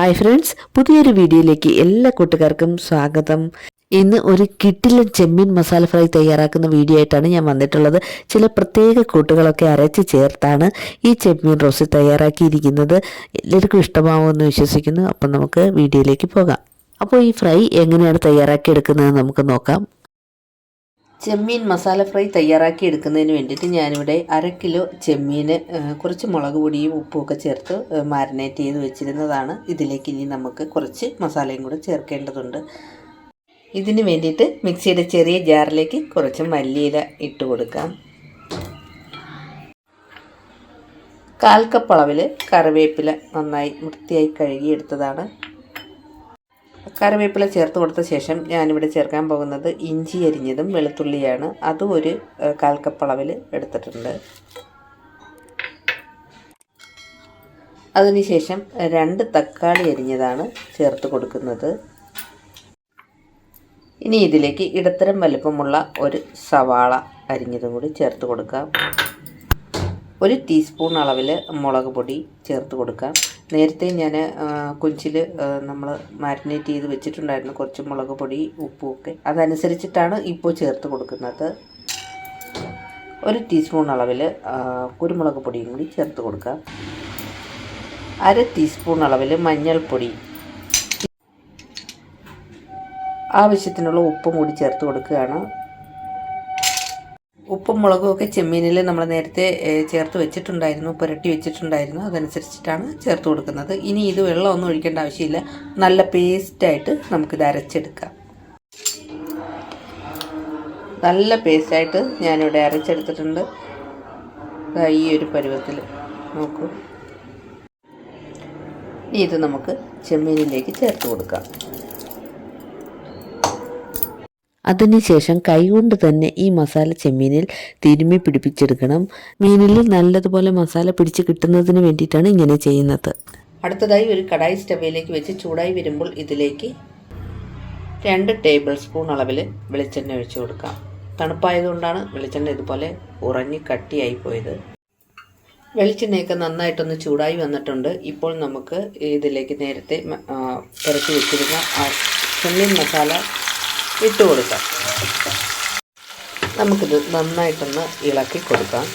Hi friends പുതിയൊരു വീഡിയോയിലേക്ക് എല്ലാ കൂട്ടുകാർക്കും സ്വാഗതം. ഇന്ന് ഒരു കിട്ടിലൻ ചെമ്മീൻ മസാല ഫ്രൈ തയ്യാറാക്കുന്ന വീഡിയോ ആയിട്ടാണ് ഞാൻ വന്നിട്ടുള്ളത്. ചില പ്രത്യേക കൂട്ടുകളൊക്കെ അരച്ച് ചേർത്താണ് ഈ ചെമ്മീൻ റോസ്റ്റ് തയ്യാറാക്കിയിരിക്കുന്നത്. എല്ലാവർക്കും ഇഷ്ടമാവുമെന്ന് വിശ്വസിക്കുന്നു. അപ്പം നമുക്ക് വീഡിയോയിലേക്ക് പോകാം. അപ്പോൾ ഈ ഫ്രൈ എങ്ങനെയാണ് തയ്യാറാക്കി തയ്യാറാക്കിയെടുക്കുന്നത് നമുക്ക് നോക്കാം. ചെമ്മീൻ മസാല ഫ്രൈ തയ്യാറാക്കി എടുക്കുന്നതിന് വേണ്ടിയിട്ട് ഞാനിവിടെ അര കിലോ ചെമ്മീന് കുറച്ച് മുളക് പൊടിയും ഉപ്പും ഒക്കെ ചേർത്ത് മാരിനേറ്റ് ചെയ്ത് വെച്ചിരുന്നതാണ്. ഇതിലേക്ക് ഇനി നമുക്ക് കുറച്ച് മസാലയും കൂടെ ചേർക്കേണ്ടതുണ്ട്. ഇതിന് വേണ്ടിയിട്ട് മിക്സിയുടെ ചെറിയ ജാറിലേക്ക് കുറച്ച് മല്ലിയില ഇട്ട് കൊടുക്കാം. കാൽ കപ്പ് അളവിൽ കറിവേപ്പില നന്നായി വൃത്തിയായി കഴുകിയെടുത്തതാണ്. കറിവേപ്പില ചേർത്ത് കൊടുത്ത ശേഷം ഞാനിവിടെ ചേർക്കാൻ പോകുന്നത് ഇഞ്ചി അരിഞ്ഞതും വെളുത്തുള്ളിയാണ്. അതും ഒരു കാൽ കപ്പ് അളവിൽ എടുത്തിട്ടുണ്ട്. അതിനുശേഷം രണ്ട് തക്കാളി അരിഞ്ഞതാണ് ചേർത്ത് കൊടുക്കുന്നത്. ഇനി ഇതിലേക്ക് ഇടത്തരം വലുപ്പമുള്ള ഒരു സവാള അരിഞ്ഞതും കൂടി ചേർത്ത് കൊടുക്കാം. ഒരു ടീസ്പൂൺ അളവിൽ മുളക് പൊടി ചേർത്ത് കൊടുക്കാം. നേരത്തെ ഞാൻ കുഞ്ചിൽ നമ്മൾ മാരിനേറ്റ് ചെയ്ത് വെച്ചിട്ടുണ്ടായിരുന്നു കുറച്ച് മുളക് പൊടി ഉപ്പും ഒക്കെ. അതനുസരിച്ചിട്ടാണ് ഇപ്പോൾ ചേർത്ത് കൊടുക്കുന്നത്. ഒരു ടീസ്പൂൺ അളവിൽ കുരുമുളക് പൊടിയും കൂടി ചേർത്ത് കൊടുക്കുക അര ടീസ്പൂൺ അളവിൽ മഞ്ഞൾപ്പൊടി. ആവശ്യത്തിനുള്ള ഉപ്പും കൂടി ചേർത്ത് കൊടുക്കുകയാണ്. ഉപ്പും മുളകും ഒക്കെ ചെമ്മീനിൽ നമ്മൾ നേരത്തെ ചേർത്ത് വെച്ചിട്ടുണ്ടായിരുന്നു പുരട്ടി വെച്ചിട്ടുണ്ടായിരുന്നു. അതനുസരിച്ചിട്ടാണ് ചേർത്ത് കൊടുക്കുന്നത്. ഇനി ഇത് വെള്ളമൊന്നും ഒഴിക്കേണ്ട ആവശ്യമില്ല. നല്ല പേസ്റ്റായിട്ട് നമുക്കിത് അരച്ചെടുക്കാം. നല്ല പേസ്റ്റായിട്ട് ഞാനിവിടെ അരച്ചെടുത്തിട്ടുണ്ട്. ഈ ഒരു പരുവത്തിൽ നോക്കൂ. ഇത് നമുക്ക് ചെമ്മീനിലേക്ക് ചേർത്ത് കൊടുക്കാം. അതിനുശേഷം കൈകൊണ്ട് തന്നെ ഈ മസാല ചെമ്മീനിൽ തിരുമ്മി പിടിപ്പിച്ചെടുക്കണം. മീനിൽ നല്ലതുപോലെ മസാല പിടിച്ച് കിട്ടുന്നതിന് വേണ്ടിയിട്ടാണ് ഇങ്ങനെ ചെയ്യുന്നത്. അടുത്തതായി ഒരു കടായി സ്റ്റവയിലേക്ക് വെച്ച് ചൂടായി വരുമ്പോൾ ഇതിലേക്ക് രണ്ട് ടേബിൾ സ്പൂൺ അളവിൽ വെളിച്ചെണ്ണ ഒഴിച്ചു കൊടുക്കാം. തണുപ്പായതുകൊണ്ടാണ് വെളിച്ചെണ്ണ ഇതുപോലെ ഉറഞ്ഞ് കട്ടിയായി പോയത്. വെളിച്ചെണ്ണയൊക്കെ നന്നായിട്ടൊന്ന് ചൂടായി വന്നിട്ടുണ്ട്. ഇപ്പോൾ നമുക്ക് ഇതിലേക്ക് നേരത്തെ പുരട്ടി വെച്ചിരുന്ന ചെമ്മീൻ മസാല ഇട്ട് കൊടുക്കാം. നമുക്കിത് നന്നായിട്ടൊന്ന് ഇളക്കി കൊടുക്കാം.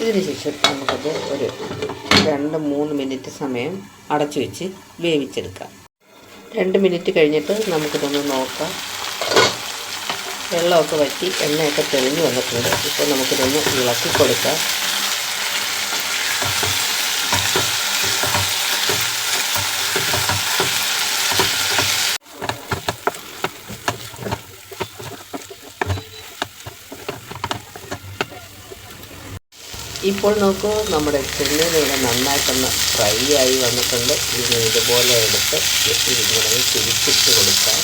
ഇതിനുശേഷം നമുക്കത് ഒരു രണ്ട് മൂന്ന് മിനിറ്റ് സമയം അടച്ചു വെച്ച് വേവിച്ചെടുക്കാം. രണ്ട് മിനിറ്റ് കഴിഞ്ഞിട്ട് നമുക്കിതൊന്ന് നോക്കാം. വെള്ളമൊക്കെ വറ്റി എണ്ണയൊക്കെ തെളിഞ്ഞു വന്നിട്ടുണ്ട്. ഇപ്പോൾ നമുക്കിതൊന്ന് ഇളക്കി കൊടുക്കാം. ഇപ്പോൾ നോക്കൂ നമ്മുടെ ചെമ്മീൻ ഇവിടെ നന്നായിട്ടൊന്ന് ഫ്രൈ ആയി വന്നിട്ടുണ്ട്. ഇതിന് ഇതുപോലെ എടുത്ത് ഇതിങ്ങനെ തിരിച്ചിട്ട് കൊടുക്കാം.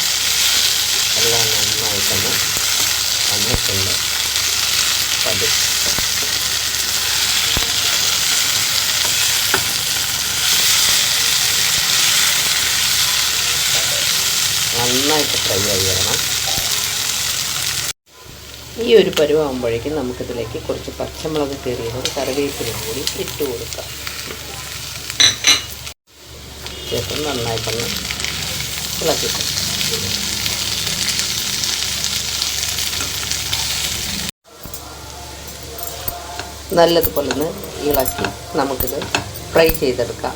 പതി. നന്നായിട്ട് ഫ്രൈ ആയി ഈ ഒരു പരുവാകുമ്പോഴേക്കും നമുക്കിതിലേക്ക് കുറച്ച് പച്ചമുളക് കീറിയതും കറിവേപ്പിലും കൂടി ഇട്ട് കൊടുക്കാം. ശേഷം നന്നായിട്ടൊന്ന് ഇളക്കി നല്ലതുപോലെ ഒന്ന് ഇളക്കി നമുക്കിത് ഫ്രൈ ചെയ്തെടുക്കാം.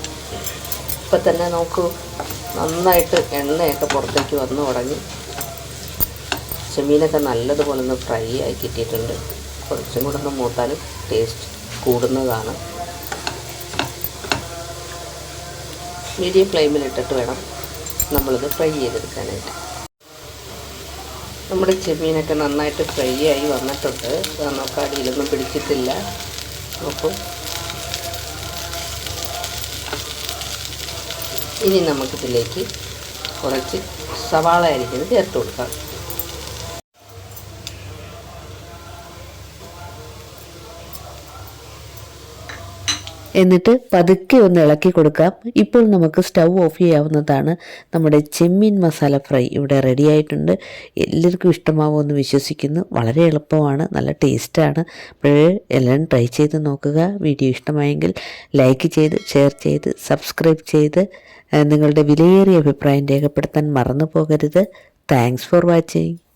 ഇപ്പം തന്നെ നോക്കൂ നന്നായിട്ട് എണ്ണയൊക്കെ പുറത്തേക്ക് വന്നു തുടങ്ങി ചെമ്മീനൊക്കെ നല്ലതുപോലെ ഒന്ന് ഫ്രൈ ആയി കിട്ടിയിട്ടുണ്ട്. കുറച്ചും കൂടെ ഒന്ന് മൂത്താൽ ടേസ്റ്റ് കൂടുന്നതാണ്. മീഡിയം ഫ്ലെയിമിൽ ഇട്ടിട്ട് വേണം നമ്മളിത് ഫ്രൈ ചെയ്തെടുക്കാനായിട്ട്. നമ്മുടെ ചെമ്മീനൊക്കെ നന്നായിട്ട് ഫ്രൈ ആയി വന്നിട്ടുണ്ട്. നമുക്ക് അടിയിലൊന്നും പിടിച്ചിട്ടില്ല. നോക്കൂ. ഇനി നമുക്കിതിലേക്ക് കുറച്ച് സവാള അരിഞ്ഞത് ചേർത്ത് കൊടുക്കാം. എന്നിട്ട് പതുക്കെ ഒന്ന് ഇളക്കി കൊടുക്കാം. ഇപ്പോൾ നമുക്ക് സ്റ്റൗ ഓഫ് ചെയ്യാവുന്നതാണ്. നമ്മുടെ ചെമ്മീൻ മസാല ഫ്രൈ ഇവിടെ റെഡി ആയിട്ടുണ്ട്. എല്ലാവർക്കും ഇഷ്ടമാവുമെന്ന് വിശ്വസിക്കുന്നു. വളരെ എളുപ്പമാണ്. നല്ല ടേസ്റ്റാണ് അപ്പോഴേ എല്ലാവരും ട്രൈ ചെയ്ത് നോക്കുക. വീഡിയോ ഇഷ്ടമായെങ്കിൽ ലൈക്ക് ചെയ്ത് ഷെയർ ചെയ്ത് സബ്സ്ക്രൈബ് ചെയ്ത് നിങ്ങളുടെ വിലയേറിയ അഭിപ്രായം രേഖപ്പെടുത്താൻ മറന്നു പോകരുത് താങ്ക്സ് ഫോർ വാച്ചിങ്